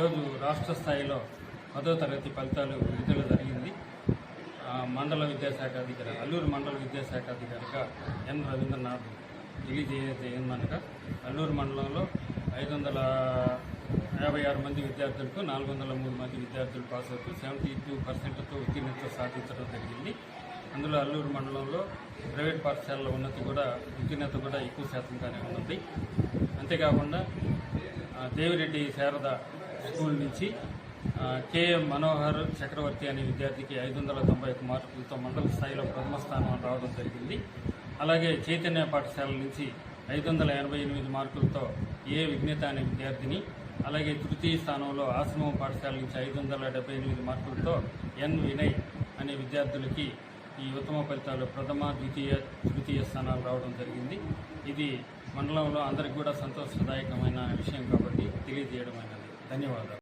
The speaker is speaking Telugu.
ఈరోజు రాష్ట్ర స్థాయిలో పదో తరగతి ఫలితాలు విడుదల జరిగింది. మండల విద్యాశాఖ అధికారి అల్లూరు మండల విద్యాశాఖ అధికారిగా ఎన్ రవీంద్రనాథ్ తెలియజేయమనగా అల్లూరు మండలంలో ఐదు వందల యాభై ఆరు మంది విద్యార్థులకు నాలుగు వందల మూడు మంది విద్యార్థులు పాస్ అవుతూ సెవెంటీ టూ పర్సెంట్తో ఉత్తీర్ణత సాధించడం జరిగింది. అందులో అల్లూరు మండలంలో ప్రైవేట్ పాఠశాలల ఉన్నతి కూడా ఉత్తీర్ణత కూడా ఎక్కువ శాతంగానే ఉన్నది. అంతేకాకుండా దేవిరెడ్డి శారద స్కూల్ నుంచి కేఎం మనోహర్ చక్రవర్తి అనే విద్యార్థికి ఐదు వందల తొంభై ఒక మార్కులతో మండల స్థాయిలో ప్రథమ స్థానం రావడం జరిగింది. అలాగే చైతన్య పాఠశాల నుంచి ఐదు వందల ఎనభై ఎనిమిది మార్కులతో ఏ విఘ్నేత అనే విద్యార్థిని అలాగే తృతీయ స్థానంలో ఆశ్రమం పాఠశాల నుంచి ఐదు వందల డెబ్బై ఎనిమిది మార్కులతో ఎన్ వినయ్ అనే విద్యార్థులకి ఈ ఉత్తమ ఫలితాలు ప్రథమ ద్వితీయ తృతీయ స్థానాలు రావడం జరిగింది. ఇది మండలంలో అందరికీ కూడా సంతోషదాయకమైన విషయం కాబట్టి తెలియజేయడమైనది ధన్యవాదాలు.